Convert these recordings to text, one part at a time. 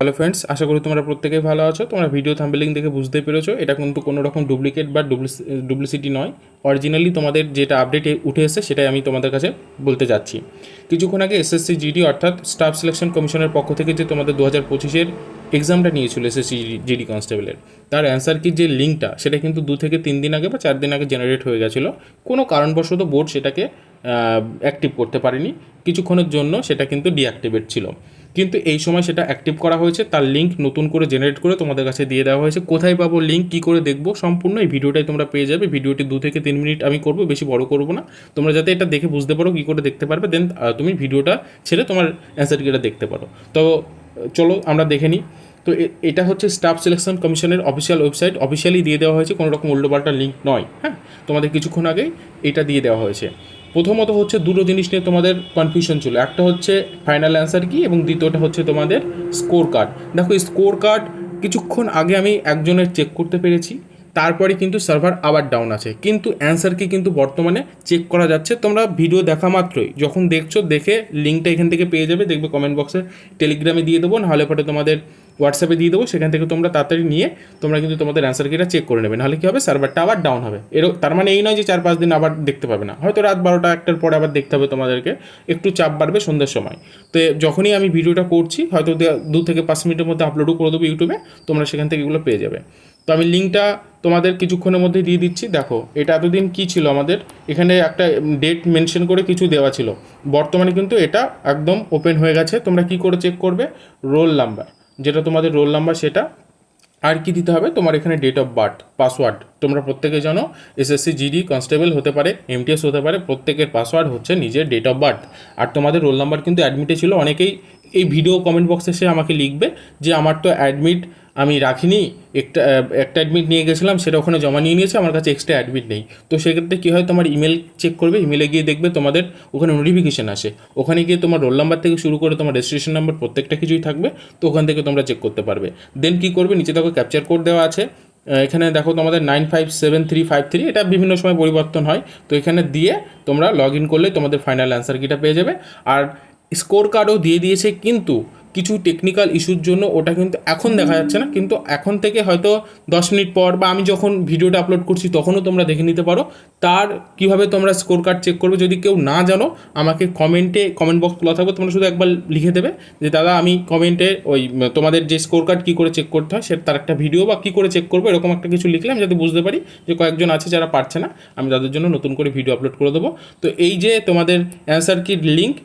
Hello friends আশা করি তোমরা প্রত্যেকেই ভালো আছো। তোমরা ভিডিও থাম্বেলিং দেখে বুঝতে পেরেছ, এটা কিন্তু কোনো রকম ডুপ্লিকেট বা ডুপ্লিসিটি নয়। অরিজিনালি তোমাদের যেটা আপডেট উঠে এসেছে, সেটাই আমি তোমাদের কাছে বলতে যাচ্ছি। কিছুক্ষণ আগে এসএসসি জিডি অর্থাৎ স্টাফ সিলেকশন কমিশনের পক্ষ থেকে যে তোমাদের দু হাজার পঁচিশের এক্সামটা নিয়েছিল এসএসসি জিডি কনস্টেবলের তার অ্যান্সার কি যে লিঙ্কটা সেটা কিন্তু দু থেকে তিন দিন আগে বা চার দিন আগে জেনারেট হয়ে গেছিল। কোনো কারণবশত বোর্ড সেটাকে অ্যাক্টিভ করতে পারেনি। কিছুক্ষণের জন্য সেটা কিন্তু ডিঅ্যাক্টিভেট ছিল। কিন্তু এই সময় সেটা অ্যাক্টিভ করা হয়েছে, তার লিঙ্ক নতুন করে জেনারেট করে তোমাদের কাছে দিয়ে দেওয়া হয়েছে। কোথায় পাবো লিঙ্ক কী করে দেখব, সম্পূর্ণ এই ভিডিওটাই তোমরা পেয়ে যাবে। ভিডিওটি দু থেকে তিন মিনিট আমি করব, বেশি বড় করব না। তোমরা যাতে এটা দেখে বুঝতে পারো, কী করে দেখতে পারবে দেন তুমি ভিডিওটা ছেড়ে তোমার অ্যান্সার কিটা দেখতে পারো। তো, চলো আমরা দেখে নিই। তো এটা হচ্ছে স্টাফ সিলেকশন কমিশনের অফিসিয়াল ওয়েবসাইট অফিসিয়ালি দিয়ে দেওয়া হয়েছে কোনো রকম উল্টোপাল্টা লিঙ্ক নয় হ্যাঁ? তোমাদের কিছুক্ষণ আগেই এটা দিয়ে দেওয়া হয়েছে। প্রথমত হচ্ছে দুটো জিনিস নিয়ে তোমাদের কনফিউশন ছিল। একটা হচ্ছে ফাইনাল অ্যান্সার কি এবং দ্বিতীয়টা হচ্ছে তোমাদের স্কোর কার্ড দেখো স্কোর কার্ড কিছুক্ষণ আগে আমি একজনের চেক করতে পেরেছি। তারপরে কিন্তু সার্ভার আবার ডাউন আছে। কিন্তু অ্যান্সার কি কিন্তু বর্তমানে চেক করা যাচ্ছে? তোমরা ভিডিও দেখা মাত্রই। যখন দেখছ, দেখে লিঙ্কটা এখান থেকে পেয়ে যাবে। দেখবে কমেন্ট বক্সে টেলিগ্রামে দিয়ে দেবো। নাহলে পরে তোমাদের হোয়াটসঅ্যাপে দিয়ে দেবো। সেখান থেকে তোমরা তাড়াতাড়ি নিয়ে তোমরা কিন্তু তোমাদের অ্যান্সার কিটা চেক করে নেবে। নাহলে কী হবে? সার্ভারটা আবার ডাউন হবে। এর তার মানে এই নয় যে চার পাঁচ দিন আবার দেখতে পাবে না। হয়তো রাত বারোটা একটার পরে আবার দেখতে হবে তোমাদেরকে। একটু চাপ বাড়বে সন্ধ্যের সময়। তো যখনই আমি ভিডিওটা করছি, হয়তো দু থেকে পাঁচ মিনিটের মধ্যে আপলোডও করে দেবো ইউটিউবে তোমরা সেখান থেকে এগুলো পেয়ে যাবে। তো আমি লিঙ্কটা তোমাদের কিছুক্ষণের মধ্যে দিয়ে দিচ্ছি, দেখো, এটা এতদিন কি ছিল আমাদের? এখানে একটা ডেট মেনশন করে কিছু দেওয়া ছিল। বর্তমানে কিন্তু এটা একদম ওপেন হয়ে গেছে। তোমরা কি করে চেক করবে? Roll number. যেটা তোমাদের রোল নাম্বার, সেটা আর কি দিতে হবে? তোমার এখানে ডেট অফ বার্থ পাসওয়ার্ড তোমরা প্রত্যেকে জানো এসএসসি জিডি কনস্টেবল হতে পারে এমটিএস হতে পারে, প্রত্যেকের পাসওয়ার্ড হচ্ছে নিজের ডেট অফ বার্থ আর তোমাদের রোল নাম্বার কিন্তু অ্যাডমিটে ছিল, অনেকেই এই ভিডিও কমেন্ট বক্সে এসে আমাকে লিখবে যে আমার তো অ্যাডমিট আমি রাখিনি, একটা একটা অ্যাডমিট নিয়ে গেছিলাম, সেটা ওখানে জমা নিয়ে নিয়েছে, আমার কাছে এক্সট্রা অ্যাডমিট নেই। তো সেক্ষেত্রে কী হয়, তোমার ইমেল চেক করবে ইমেলে গিয়ে দেখবে তোমাদের ওখানে নোটিফিকেশান আসে। ওখানে গিয়ে তোমার রোল নাম্বার থেকে শুরু করে তোমার রেজিস্ট্রেশন নাম্বার প্রত্যেকটা কিছুই থাকবে, তো ওখান থেকে তোমরা চেক করতে পারবে। দেন কী করবে, নিচে দেখো ক্যাপচার কোড দেওয়া আছে এখানে দেখো তোমাদের nine five seven three five three এটা বিভিন্ন সময় পরিবর্তন হয়। তো এখানে দিয়ে তোমরা লগ ইন করলে তোমাদের ফাইনাল অ্যান্সার কিটা পেয়ে যাবে। আর স্কোর কার্ডও দিয়ে দিয়েছে, কিন্তু কিছু টেকনিক্যাল ইস্যুর জন্য ওটা কিন্তু এখন দেখা যাচ্ছে না। কিন্তু এখন থেকে হয়তো দশ মিনিট পর বা আমি যখন ভিডিওটা আপলোড করছি তখনও তোমরা দেখে নিতে পারো। তার কীভাবে তোমরা স্কোর কার্ড চেক করবে যদি কেউ না জানো, আমাকে কমেন্টে কমেন্ট বক্স খোলা থাকবে, তোমরা শুধু একবার লিখে দেবে যে, দাদা, আমি কমেন্টে ওই, তোমাদের যে স্কোর কার্ড কী করে চেক করতে হয়, সে তার একটা ভিডিও বা কী করে চেক করব, এরকম একটা কিছু লিখলে আমি যাতে বুঝতে পারি যে কয়েকজন আছে যারা পারছে না। আমি তাদের জন্য নতুন করে ভিডিও আপলোড করে দেবো। তো এই যে তোমাদের অ্যান্সার কির লিঙ্ক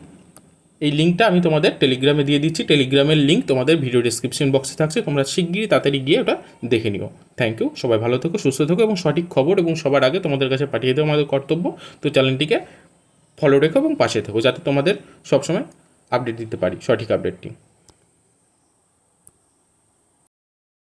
এই লিঙ্কটা আমি তোমাদের টেলিগ্রামে দিয়ে দিচ্ছি। টেলিগ্রামের লিঙ্ক তোমাদের ভিডিও ডিসক্রিপশন বক্সে থাকছে। তোমরা শিগগিরই তাড়াতাড়ি গিয়ে ওটা দেখে নিও। থ্যাংক ইউ সবাই ভালো থেকো, সুস্থ থেকো এবং সঠিক খবর এবং সবার আগে তোমাদের কাছে পাঠিয়ে দেওয়া আমাদের কর্তব্য। তো চ্যানেলটিকে ফলো রেখো এবং পাশে থেকো, যাতে তোমাদের সবসময় আপডেট দিতে পারি, সঠিক আপডেটটি